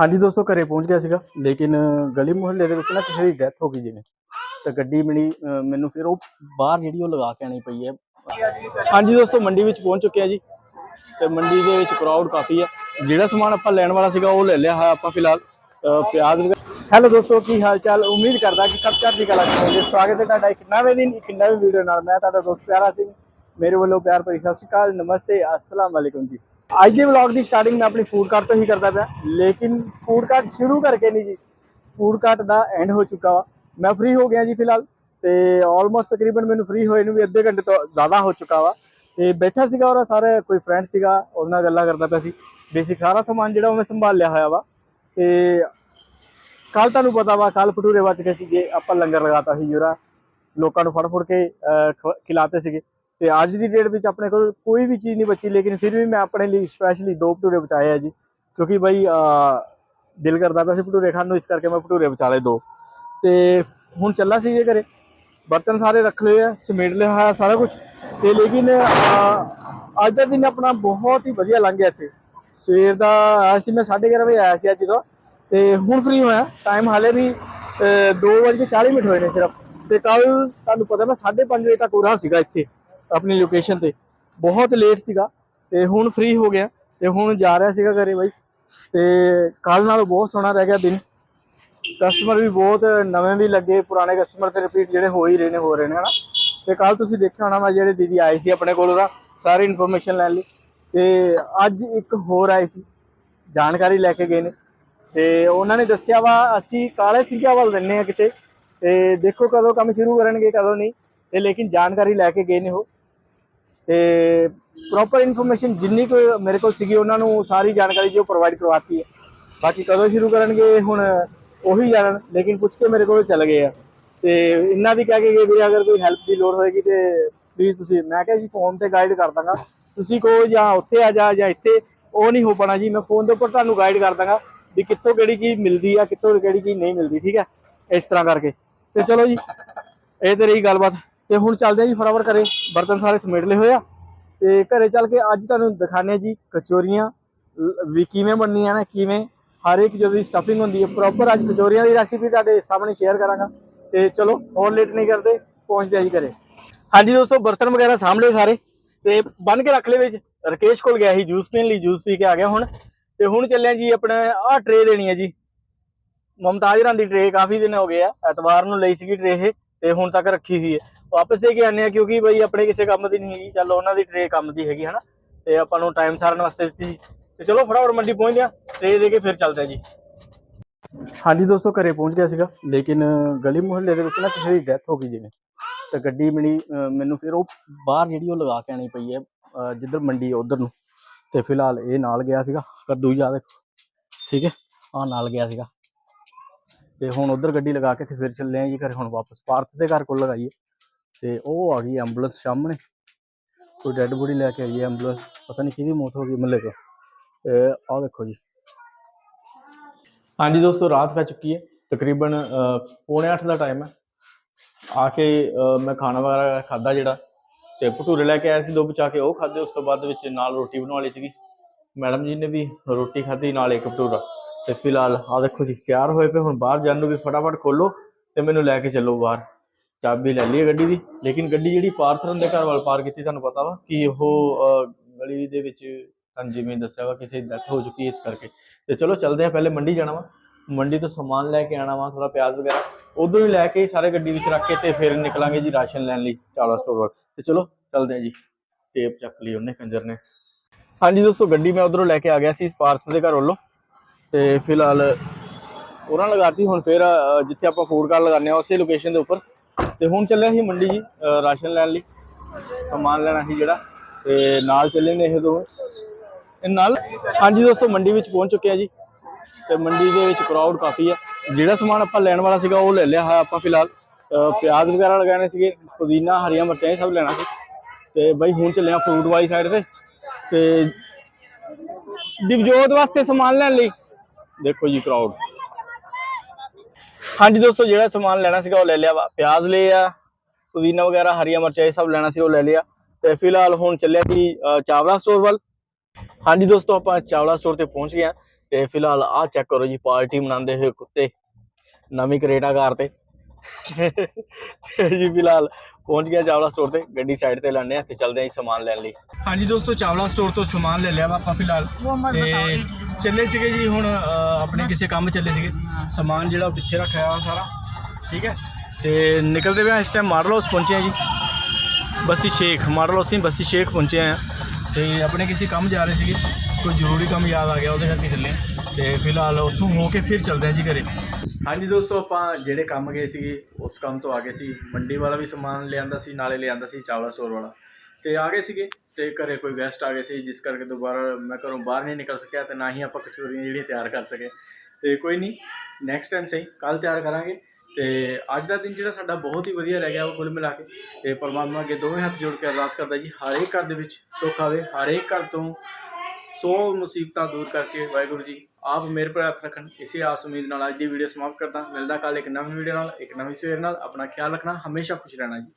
ਹਾਂਜੀ ਦੋਸਤੋ, ਘਰੇ ਪਹੁੰਚ ਗਿਆ ਸੀਗਾ, ਲੇਕਿਨ ਗਲੀ ਮੁਹੱਲੇ ਦੇ ਵਿੱਚ ਨਾ ਕਿਸੇ ਦੀ ਡੈਥ ਹੋ ਗਈ ਜਿਵੇਂ। ਤਾਂ ਗੱਡੀ ਮਿਲੀ, ਅਹ, ਮੈਨੂੰ ਫਿਰ ਉਹ ਬਾਹਰ ਜਿਹੜੀ ਉਹ ਲਗਾ ਕੇ ਆਣੀ ਪਈ ਹੈ। ਹਾਂਜੀ ਦੋਸਤੋ, ਮੰਡੀ ਵਿੱਚ ਪਹੁੰਚ ਚੁੱਕੇ ਆ ਜੀ। ਤੇ ਮੰਡੀ ਦੇ ਵਿੱਚ ਕਰਾਊਡ ਕਾਫੀ ਆ। ਜਿਹੜਾ ਸਮਾਨ ਆਪਾਂ ਲੈਣ ਵਾਲਾ ਸੀਗਾ, ਉਹ ਲੈ ਲਿਆ ਹੈ ਆਪਾਂ ਫਿਲਹਾਲ। ਅਹ, ਪਿਆਜ਼ ਹੈਲੋ ਦੋਸਤੋ, ਕੀ ਹਾਲ ਚਾਲ ਉਮੀਦ ਕਰਦਾ ਕਿ ਸਭ ਚੜ੍ਹਦੀ ਕਲਾ ਚ ਹੋਣਗੇ। ਸਵਾਗਤ ਹੈ ਤੁਹਾਡਾ ਇੱਕ ਨਵੇਂ ਦਿਨ, ਇੱਕ ਨਵੀਂ ਵੀਡੀਓ ਨਾਲ। ਮੈਂ ਤੁਹਾਡਾ ਦੋਸਤ ਪਿਆਰਾ ਸਿੰਘ। ਮੇਰੇ ਵੱਲੋਂ ਪਿਆਰ ਭਰੀ ਸਤਿ ਸ਼੍ਰੀ ਅਕਾਲ, ਨਮਸਤੇ, ਅਸਲਾਮ ਵਾਲੇਕੁਮ ਜੀ। ਅੱਜ ਦੇ ਵਲੌਗ ਦੀ ਸਟਾਰਟਿੰਗ ਮੈਂ ਆਪਣੀ ਫੂਡ ਕਾਰਟ ਤੋਂ ਹੀ ਕਰਦਾ ਪਿਆ। ਲੇਕਿਨ ਫੂਡ ਕਾਰਟ ਸ਼ੁਰੂ ਕਰਕੇ ਨਹੀਂ ਜੀ। ਫੂਡ ਕਾਰਟ ਦਾ ਐਂਡ ਹੋ ਚੁੱਕਾ ਵਾ। ਮੈਂ ਫ੍ਰੀ ਹੋ ਗਿਆ ਜੀ ਫਿਲਹਾਲ ਤੇ ਆਲਮੋਸਟ ਤਕਰੀਬਨ ਮੈਨੂੰ ਫ੍ਰੀ ਹੋਏ ਨੂੰ ਵੀ ਅੱਧੇ ਘੰਟੇ ਤੋਂ ਜ਼ਿਆਦਾ ਹੋ ਚੁੱਕਾ ਵਾ। ਤੇ ਬੈਠਾ ਸੀਗਾ ਔਰ ਸਾਰੇ, ਕੋਈ ਫਰੈਂਡ ਸੀਗਾ ਉਹਦੇ ਨਾਲ ਗੱਲਾਂ ਕਰਦਾ ਪਿਆ ਸੀ। ਬੇਸਿਕ ਸਾਰਾ ਸਮਾਨ ਜਿਹੜਾ ਉਹ ਮੈਂ ਸੰਭਾਲ ਲਿਆ ਹੋਇਆ ਵਾ। ਤੇ ਕੱਲ ਤੁਹਾਨੂੰ ਪਤਾ ਵਾ ਕੱਲ ਭਟੂਰੇ ਵੱਜ ਗਏ ਸੀਗੇ ਆਪਾਂ ਲੰਗਰ ਲਗਾਤਾ ਸੀ ਜਿਹੜਾ ਲੋਕਾਂ ਨੂੰ ਫੜ ਫੜ ਕੇ ਖਿਲਾਤੇ ਸੀਗੇ। ਤੇ ਅੱਜ ਦੀ ਡੇਟ ਵਿੱਚ ਆਪਣੇ ਕੋਲ ਕੋਈ ਵੀ ਚੀਜ਼ ਨਹੀਂ ਬਚੀ, ਲੇਕਿਨ ਫਿਰ ਵੀ ਮੈਂ ਆਪਣੇ ਲਈ ਸਪੈਸ਼ਲੀ ਦੋ ਭਟੂਰੇ ਬਚਾਏ ਆ ਜੀ। ਕਿਉਂਕਿ ਬਈ ਦਿਲ ਕਰਦਾ ਪਿਆ ਸੀ ਭਟੂਰੇ ਖਾਣ ਨੂੰ, ਇਸ ਕਰਕੇ ਮੈਂ ਭਟੂਰੇ ਬਚਾ ਲਏ ਦੋ। ਤੇ ਹੁਣ ਚੱਲਾ ਸੀ ਜੇ ਘਰੇ। ਬਰਤਨ ਸਾਰੇ ਰੱਖ ਲਏ ਆ, ਸਮੇਟ ਲਿਆ ਹੋਇਆ ਸਾਰਾ ਕੁਝ ਤੇ ਲੇਕਿਨ ਅੱਜ ਦਾ ਦਿਨ ਆਪਣਾ ਬਹੁਤ ਹੀ ਵਧੀਆ ਲੰਘ ਗਿਆ ਇੱਥੇ। ਸਵੇਰ ਦਾ ਆਇਆ ਸੀ ਮੈਂ 11:30 ਵਜੇ ਆਇਆ ਸੀ ਅੱਜ ਜਦੋਂ। ਤੇ ਹੁਣ ਫ੍ਰੀ ਹੋਇਆ। ਟਾਈਮ ਹਾਲੇ ਵੀ 2:40 ਮਿੰਟ ਹੋਏ ਨੇ ਸਿਰਫ। ਤੇ ਕੱਲ ਤੁਹਾਨੂੰ ਪਤਾ ਮੈਂ 5:30 ਵਜੇ ਤੱਕ ਉਰਾ ਸੀਗਾ ਇੱਥੇ। ਆਪਣੀ ਲੋਕੇਸ਼ਨ ਤੇ। ਬਹੁਤ ਲੇਟ ਸੀਗਾ ਤੇ ਹੁਣ ਫ੍ਰੀ ਹੋ ਗਿਆ ਤੇ ਹੁਣ ਜਾ ਰਿਹਾ ਸੀਗਾ ਘਰੇ ਬਾਈ। ਤੇ ਕੱਲ ਨਾਲੋਂ ਬਹੁਤ ਸੋਹਣਾ ਰਹਿ ਗਿਆ ਦਿਨ। ਕਸਟਮਰ ਵੀ ਬਹੁਤ ਨਵੇਂ ਵੀ ਲੱਗੇ, ਪੁਰਾਣੇ ਕਸਟਮਰ ਤੇ ਰਿਪੀਟ ਜਿਹੜੇ ਹੋ ਹੀ ਰਹੇ ਨੇ, ਹੋ ਰਹੇ ਨੇ, ਹਨਾ। ਤੇ ਕੱਲ ਤੁਸੀਂ ਦੇਖਿਆ ਹੋਣਾ ਮੈਂ ਜਿਹੜੇ ਦੀਦੀ ਆਏ ਸੀ ਆਪਣੇ ਕੋਲ ਉਹਦਾ, ਸਾਰੀ ਇਨਫੋਰਮੇਸ਼ਨ ਲੈਣ ਲਈ। ਤੇ ਅੱਜ ਇੱਕ ਹੋਰ ਆਏ ਸੀ, ਜਾਣਕਾਰੀ ਲੈ ਕੇ ਗਏ ਨੇ। ਤੇ ਉਹਨਾਂ ਨੇ ਦੱਸਿਆ ਵਾ, ਅਸੀਂ ਕਾਲੇ ਸਿੰਘਾਂ ਵੱਲ ਰਹਿੰਦੇ ਆ ਕਿਤੇ। ਤੇ ਦੇਖੋ ਕਦੋਂ ਕੰਮ ਸ਼ੁਰੂ ਕਰਨਗੇ, ਕਦੋਂ ਨਹੀਂ। ਤੇ ਲੇਕਿਨ ਜਾਣਕਾਰੀ ਲੈ ਕੇ ਗਏ ਨੇ ਉਹ। ਤੇ ਪ੍ਰੋਪਰ ਇਨਫੋਰਮੇਸ਼ਨ ਜਿੰਨੀ ਕੋ ਮੇਰੇ ਕੋਲ ਸੀਗੀ, ਉਹਨਾਂ ਨੂੰ ਸਾਰੀ ਜਾਣਕਾਰੀ ਜੋ ਪ੍ਰੋਵਾਈਡ ਕਰਵਾਤੀ ਹੈ। ਬਾਕੀ ਕਦੋਂ ਸ਼ੁਰੂ ਕਰਨਗੇ, ਹੁਣ ਉਹੀ ਜਾਣਨ, ਲੇਕਿਨ ਪੁੱਛ ਕੇ ਮੇਰੇ ਕੋਲ ਚਲੇ ਗਏ ਆ। ਤੇ ਇੰਨਾ ਵੀ ਕਹਿ ਕੇ ਗਏ ਵੀ ਅਗਰ ਕੋਈ ਹੈਲਪ ਦੀ ਲੋੜ ਹੋਏਗੀ ਤੇ ਪਲੀਜ਼ ਤੁਸੀਂ, ਮੈਂ ਕਿਹਾ ਜੀ ਫੋਨ ਤੇ ਗਾਈਡ ਕਰ ਦਾਂਗਾ। ਤੁਸੀਂ ਕਹੋ ਜਾਂ ਉੱਥੇ ਆ ਜਾ ਜਾਂ ਇੱਥੇ, ਉਹ ਨਹੀਂ ਹੋ ਪਾਣਾ ਜੀ, ਮੈਂ ਫੋਨ ਦੇ ਉੱਪਰ ਤੁਹਾਨੂੰ ਗਾਈਡ ਕਰ ਦਾਂਗਾ ਵੀ ਕਿੱਥੋਂ ਕਿਹੜੀ ਚੀਜ਼ ਮਿਲਦੀ ਆ, ਕਿੱਥੋਂ ਕਿਹੜੀ ਚੀਜ਼ ਨਹੀਂ ਮਿਲਦੀ, ਠੀਕ ਹੈ? ਇਸ ਤਰ੍ਹਾਂ ਕਰਕੇ। ਤੇ ਚਲੋ ਜੀ, ਇਹ ਤੇ ਰਹੀ ਗੱਲਬਾਤ। ਤੇ ਹੁਣ ਚੱਲਦੇ ਆ ਜੀ ਫਟਾਫਟ ਘਰੇ। ਬਰਤਨ ਸਾਰੇ ਸਮੇਟ ਲਏ ਹੋਏ ਆ। ਤੇ ਘਰੇ ਚੱਲ ਕੇ ਅੱਜ ਤੁਹਾਨੂੰ ਦਿਖਾਣੇ ਆ ਜੀ ਕਚੋਰੀਆਂ। ਵੀ ਕਿਵੇਂ ਬਣਦੀਆਂ ਨੇ, ਕਿਵੇਂ। ਹਰ ਇੱਕ ਜਦੋਂ ਦੀ ਸਟਫਿੰਗ ਹੁੰਦੀ ਹੈ ਪ੍ਰੋਪਰ ਅੱਜ ਕਚੋਰੀਆਂ ਦੀ ਰੈਸਿਪੀ ਤੁਹਾਡੇ ਸਾਹਮਣੇ ਸ਼ੇਅਰ ਕਰਾਂਗਾ। ਤੇ ਚਲੋ, ਹੋਰ ਲੇਟ ਨਹੀਂ ਕਰਦੇ, ਪਹੁੰਚਦੇ ਆ ਜੀ ਘਰੇ। ਹਾਂਜੀ ਦੋਸਤੋ, ਬਰਤਨ ਵਗੈਰਾ ਸਾਹਮਣੇ ਸਾਰੇ। ਤੇ ਬੰਨ ਕੇ ਰੱਖ ਲਏ ਵਿੱਚ। ਰਕੇਸ਼ ਕੋਲ ਗਿਆ ਸੀ ਜੂਸ ਪੀਣ ਲਈ ਜੂਸ ਪੀ ਕੇ ਆ ਗਿਆ ਹੁਣ। ਤੇ ਹੁਣ ਚੱਲਿਆ ਜੀ ਆਪਣੇ, ਆਹ ਟਰੇ ਦੇਣੀ ਹੈ ਜੀ। ਮਮਤਾਜ ਰਾਂ ਦੀ ਟਰੇ ਕਾਫੀ ਦਿਨ ਹੋ ਗਏ ਆ, ਐਤਵਾਰ ਨੂੰ ਲਈ ਸੀਗੀ ਟਰੇ ਇਹ, ਤੇ ਹੁਣ ਤੱਕ ਰੱਖੀ ਹੋਈ ਹੈ। ਵਾਪਸ ਦੇ ਕੇ ਆਨੇ ਆ ਕਿਉਂਕਿ ਬਈ ਆਪਣੇ ਕਿਸੇ ਕੰਮ ਦੀ ਨਹੀਂ ਹੈਗੀ, ਚੱਲ ਉਹਨਾਂ ਦੀ ਟਰੇ ਕੰਮ ਦੀ ਹੈਗੀ, ਹਨਾ? ਤੇ ਆਪਾਂ ਨੂੰ ਟਾਈਮ ਸਾਰਨ ਵਾਸਤੇ ਦਿੱਤੀ ਤੇ ਚਲੋ ਫਟਾਫਟ ਮੰਡੀ ਪਹੁੰਚਦੇ ਆ ਟਰੇ ਦੇ ਕੇ ਫਿਰ ਚੱਲਦੇ ਆ ਜੀ। ਹਾਂਜੀ ਦੋਸਤੋ, ਘਰੇ ਪਹੁੰਚ ਗਿਆ ਸੀਗਾ, ਲੇਕਿਨ ਗਲੀ ਮੁਹੱਲੇ ਦੇ ਵਿੱਚ ਨਾ ਕਿਸੇ ਦੀ ਡੈਥ ਹੋ ਗਈ ਜਿਵੇਂ। ਤੇ ਗੱਡੀ ਮਿਲੀ ਮੈਨੂੰ ਫਿਰ ਉਹ ਬਾਹਰ ਜਿਹੜੀ ਉਹ ਲਗਾ ਕੇ ਆਣੀ ਪਈ ਹੈ ਜਿੱਧਰ ਮੰਡੀ ਹੈ ਉਧਰ ਨੂੰ। ਤੇ ਫਿਲਹਾਲ ਇਹ ਨਾਲ ਗਿਆ ਸੀਗਾ, ਕੱਦੂ ਜਾ ਦੇਖੋ, ਠੀਕ ਹੈ? ਆ ਨਾਲ ਗਿਆ ਸੀਗਾ। ਤੇ ਹੁਣ ਉਧਰ ਗੱਡੀ ਲਗਾ ਕੇ ਤੇ ਫਿਰ ਚੱਲੇ ਆ ਜੀ, ਘਰੇ ਹੁਣ ਵਾਪਸ ਪਾਰਥ ਦੇ ਘਰ ਕੋਲ ਲਗਾਈਏ। ਤੇ ਉਹ ਆ ਗਈ ਐਂਬੂਲੈਂਸ ਸਾਹਮਣੇ। ਕੋਈ ਡੈੱਡ ਬੋਡੀ ਲੈ ਕੇ ਆਈ ਹੈ ਐਂਬੂਲੈਂਸ ਪਤਾ ਨਹੀਂ ਕਿਹਦੀ ਮੌਤ ਹੋ ਗਈ ਮੱਲੇ ਤੋਂ। ਤੇ ਆਹ ਦੇਖੋ ਜੀ। ਹਾਂਜੀ ਦੋਸਤੋ, ਰਾਤ ਪੈ ਚੁੱਕੀ ਹੈ। ਤਕਰੀਬਨ ਪੌਣੇ 8 ਦਾ ਟਾਈਮ ਹੈ। ਆ ਕੇ ਮੈਂ ਖਾਣਾ ਵਗੈਰਾ ਖਾਦਾ ਜਿਹੜਾ ਤੇ ਭਟੂਰੇ ਲੈ ਕੇ ਆਇਆ ਸੀ ਦੋ ਬਚਾ ਕੇ। ਉਹ ਖਾਦੇ ਉਸ ਤੋਂ ਬਾਅਦ ਵਿੱਚ ਨਾਲ ਰੋਟੀ ਬਣਵਾ ਲਈ ਸੀਗੀ। ਮੈਡਮ ਜੀ ਨੇ ਵੀ ਰੋਟੀ ਖਾਧੀ, ਨਾਲ ਇੱਕ ਭਟੂਰਾ। ਤੇ ਫਿਲਹਾਲ ਆ ਦੇਖੋ ਜੀ, ਤਿਆਰ ਹੋਏ ਪਏ। ਹੁਣ ਬਾਹਰ ਜਾਣ ਨੂੰ ਵੀ ਫਟਾਫਟ ਖੋਲੋ ਤੇ ਮੈਨੂੰ ਲੈ ਕੇ ਚੱਲੋ ਬਾਹਰ। ਚਾਬੀ ਲੈ ਲਈ ਗੱਡੀ ਦੀ, ਲੇਕਿਨ ਗੱਡੀ ਜਿਹੜੀ ਪਾਰਥਰਨ ਦੇ ਘਰ ਵੱਲ ਪਾਰ ਕੀਤੀ, ਤੁਹਾਨੂੰ ਪਤਾ ਵਾ ਕਿ ਉਹ ਗਲੀ ਦੇ ਵਿੱਚ ਤੁਹਾਨੂੰ ਜਿਵੇਂ ਦੱਸਿਆ ਵਾ ਕਿਸੇ ਦੀ ਡੈਥ ਹੋ ਚੁੱਕੀ ਹੈ ਇਸ ਕਰਕੇ। ਤੇ ਚਲੋ ਚੱਲਦੇ ਆ ਪਹਿਲੇ ਮੰਡੀ ਜਾਣਾ ਵਾ। ਮੰਡੀ ਤੋਂ ਸਮਾਨ ਲੈ ਕੇ ਆਣਾ ਵਾ ਥੋੜਾ ਪਿਆਜ਼ ਵਗੈਰਾ। ਉਦੋਂ ਹੀ ਲੈ ਕੇ ਸਾਰੇ ਗੱਡੀ ਵਿੱਚ ਰੱਖ ਕੇ ਤੇ ਫਿਰ ਨਿਕਲਾਂਗੇ ਜੀ ਰਾਸ਼ਨ ਲੈਣ ਲਈ ਚਾਲਾ ਸਟੋਰ ਵੱਲ। ਤੇ ਚਲੋ ਚੱਲਦੇ ਆ ਜੀ। ਟੇਪ ਚੱਕ ਲਈ ਉਹਨੇ, ਕੰਜਰ ਨੇ। ਹਾਂਜੀ ਦੋਸਤੋ, ਗੱਡੀ ਮੈਂ ਉਧਰੋਂ ਲੈ ਕੇ ਆ ਗਿਆ ਸੀ ਪਾਰਥ ਦੇ ਘਰ ਵੱਲੋਂ। ਤੇ ਫਿਲਹਾਲ ਉਹਨਾਂ ਲਗਾਤੀ, ਹੁਣ ਫਿਰ ਜਿੱਥੇ ਆਪਾਂ ਫੂਡ ਕਾਰ ਲਗਾਉਂਦੇ ਆ ਉਸੇ ਲੋਕੇਸ਼ਨ ਦੇ ਉੱਪਰ। ਤੇ ਹੁਣ ਚੱਲਿਆ ਸੀ ਮੰਡੀ ਜੀ ਅਹ, ਰਾਸ਼ਨ ਲੈਣ ਲਈ ਸਮਾਨ ਲੈਣਾ ਸੀ ਜਿਹੜਾ ਤੇ ਨਾਲ ਚੱਲੇ ਨੇ ਇਹ ਦੋ ਇਹ ਨਾਲ ਹਾਂਜੀ ਦੋਸਤੋ ਮੰਡੀ ਵਿੱਚ ਪਹੁੰਚ ਚੁੱਕੇ ਆ ਜੀ ਤੇ ਮੰਡੀ ਦੇ ਵਿੱਚ ਕਰਾਊਡ ਕਾਫੀ ਆ। ਜਿਹੜਾ ਸਮਾਨ ਆਪਾਂ ਲੈਣ ਵਾਲਾ ਸੀਗਾ ਉਹ ਲੈ ਲਿਆ ਹੈ ਆਪਾਂ ਫਿਲਹਾਲ। ਅਹ, ਪਿਆਜ਼ ਵਗੈਰਾ ਲਗਾਣੇ ਸੀਗੇ ਪੁਦੀਨਾ ਹਰੀਆਂ ਮਿਰਚਾਂ ਇਹ ਸਭ ਲੈਣਾ ਸੀ। ਤੇ ਬਾਈ ਹੁਣ ਚੱਲੇ ਆ ਫਰੂਟ ਵਾਲੀ ਸਾਈਡ ਤੇ। ਤੇ ਦਿਵਜੋਤ ਵਾਸਤੇ ਸਮਾਨ ਲੈਣ ਲਈ। ਦੇਖੋ ਜੀ ਕਰਾਊਡ ਹਾਂਜੀ ਦੋਸਤੋ, ਜਿਹੜਾ ਸਮਾਨ ਲੈਣਾ ਸੀਗਾ ਉਹ ਲੈ ਲਿਆ ਵਾ। ਪਿਆਜ਼ ਲਏ ਆ, ਪੁਦੀਨਾ ਵਗੈਰਾ, ਹਰੀਆਂ ਮਿਰਚਾਂ, ਇਹ ਸਭ ਲੈਣਾ ਸੀ, ਉਹ ਲੈ ਲਿਆ। ਤੇ ਫਿਲਹਾਲ ਹੁਣ ਚੱਲਿਆ ਜੀ ਚਾਵਲਾ ਸਟੋਰ ਵੱਲ। ਹਾਂਜੀ ਦੋਸਤੋ, ਆਪਾਂ ਚਾਵਲਾ ਸਟੋਰ ਤੇ ਪਹੁੰਚ ਗਏ ਹਾਂ ਤੇ ਫਿਲਹਾਲ ਆਹ ਚੈੱਕ ਕਰੋ ਜੀ, ਪਾਰਟੀ ਮਨਾਉਂਦੇ ਹੋਏ ਕੁੱਤੇ। ਨਵੀਂ ਕਰੇਟਾ ਕਾਰ ਤੇ ਜੀ, ਫਿਲਹਾਲ ਪਹੁੰਚ ਗਿਆ ਚਾਵਲਾ ਸਟੋਰ ਤੇ ਗੱਡੀ ਸਾਈਡ ਤੇ ਲਾਣੇ ਆ ਤੇ ਚੱਲਦੇ ਆਂ ਜੀ ਸਮਾਨ ਲੈਣ ਲਈ। ਹਾਂਜੀ ਦੋਸਤੋ ਚਾਵਲਾ ਸਟੋਰ ਤੋਂ ਸਮਾਨ ਲੈ ਲਿਆ ਵਾ ਆਪਾਂ ਫਿਲਹਾਲ। ਤੇ ਚੱਲੇ ਸੀਗੇ ਜੀ ਹੁਣ ਆਪਣੇ ਕਿਸੇ ਕੰਮ ਚੱਲੇ ਸੀਗੇ। ਸਮਾਨ ਜਿਹੜਾ ਉਹ ਪਿੱਛੇ ਰੱਖਿਆ ਹੋਇਆ ਸਾਰਾ ਠੀਕ ਹੈ? ਤੇ ਨਿਕਲਦੇ ਪਏ ਆ ਇਸ ਟਾਈਮ ਮਾਡਲ ਹਾਊਸ ਪਹੁੰਚੇ ਆ ਜੀ। ਬਸਤੀ ਸ਼ੇਖ ਮਾਡਲ ਹਾਊਸ ਨਹੀਂ ਬਸਤੀ ਸ਼ੇਖ ਪਹੁੰਚੇ ਆ ਤੇ ਆਪਣੇ ਕਿਸੇ ਕੰਮ ਜਾ ਰਹੇ ਸੀਗੇ। ਕੋਈ ਜ਼ਰੂਰੀ ਕੰਮ ਯਾਦ ਆ ਗਿਆ ਉਹਦੇ ਕਰਕੇ ਚੱਲੇ। ਤੇ ਫਿਲਹਾਲ ਉੱਥੋਂ ਹੋ ਕੇ ਫਿਰ ਚੱਲਦੇ ਆ ਜੀ ਘਰੇ। ਹਾਂਜੀ ਦੋਸਤੋ, ਆਪਾਂ ਜਿਹੜੇ ਕੰਮ ਗਏ ਸੀਗੇ, ਉਸ ਕੰਮ ਤੋਂ ਆ ਗਏ ਸੀ। ਮੰਡੀ ਵਾਲਾ ਵੀ ਸਮਾਨ ਲਿਆਂਦਾ ਸੀ, ਨਾਲੇ ਲਿਆਂਦਾ ਸੀ ਚਾਵਲਾ ਸਟੋਰ ਵਾਲਾ। ਤੇ ਆ ਗਏ ਸੀਗੇ ਤੇ ਘਰੇ ਕੋਈ ਗੈਸਟ ਆ ਗਏ ਸੀ, ਜਿਸ ਕਰਕੇ ਦੁਬਾਰਾ ਮੈਂ ਘਰੋਂ ਬਾਹਰ ਨਹੀਂ ਨਿਕਲ ਸਕਿਆ ਤੇ ਨਾ ਹੀ ਆਪਾਂ ਕਚੋਰੀਆਂ ਜਿਹੜੀਆਂ ਤਿਆਰ ਕਰ ਸਕੇ। ਤੇ ਕੋਈ ਨਹੀਂ ਨੈਕਸਟ ਟਾਈਮ ਸਹੀ ਕੱਲ ਤਿਆਰ ਕਰਾਂਗੇ। ਤੇ ਅੱਜ ਦਾ ਦਿਨ ਜਿਹੜਾ ਸਾਡਾ ਬਹੁਤ ਹੀ ਵਧੀਆ ਰਹਿ ਗਿਆ ਉਹ ਕੁੱਲ ਮਿਲਾ ਕੇ। ਤੇ ਪਰਮਾਤਮਾ ਅੱਗੇ ਦੋਵੇਂ ਹੱਥ ਜੋੜ ਕੇ ਅਰਦਾਸ ਕਰਦਾ ਜੀ, ਹਰ ਇੱਕ ਘਰ ਦੇ ਵਿੱਚ ਸੁੱਖ ਆਵੇ, ਹਰ ਇੱਕ ਘਰ ਤੋਂ ਸੋ ਮੁਸੀਬਤਾਂ ਦੂਰ ਕਰਕੇ ਵਾਹਿਗੁਰੂ ਜੀ, ਆਪ ਮੇਰੇ ਪਰ ਹੱਥ ਰੱਖਣ, ਇਸੇ ਆਸ ਉਮੀਦ ਨਾਲ ਅੱਜ ਦੀ ਵੀਡੀਓ ਸਮਾਪਤ ਕਰਦਾ ਮਿਲਦਾ ਕੱਲ ਇੱਕ ਨਵੀਂ ਵੀਡੀਓ ਨਾਲ, ਇੱਕ ਨਵੀਂ ਸਵੇਰ ਨਾਲ। ਆਪਣਾ ਖਿਆਲ ਰੱਖਣਾ, ਹਮੇਸ਼ਾ ਖੁਸ਼ ਰਹਿਣਾ ਜੀ।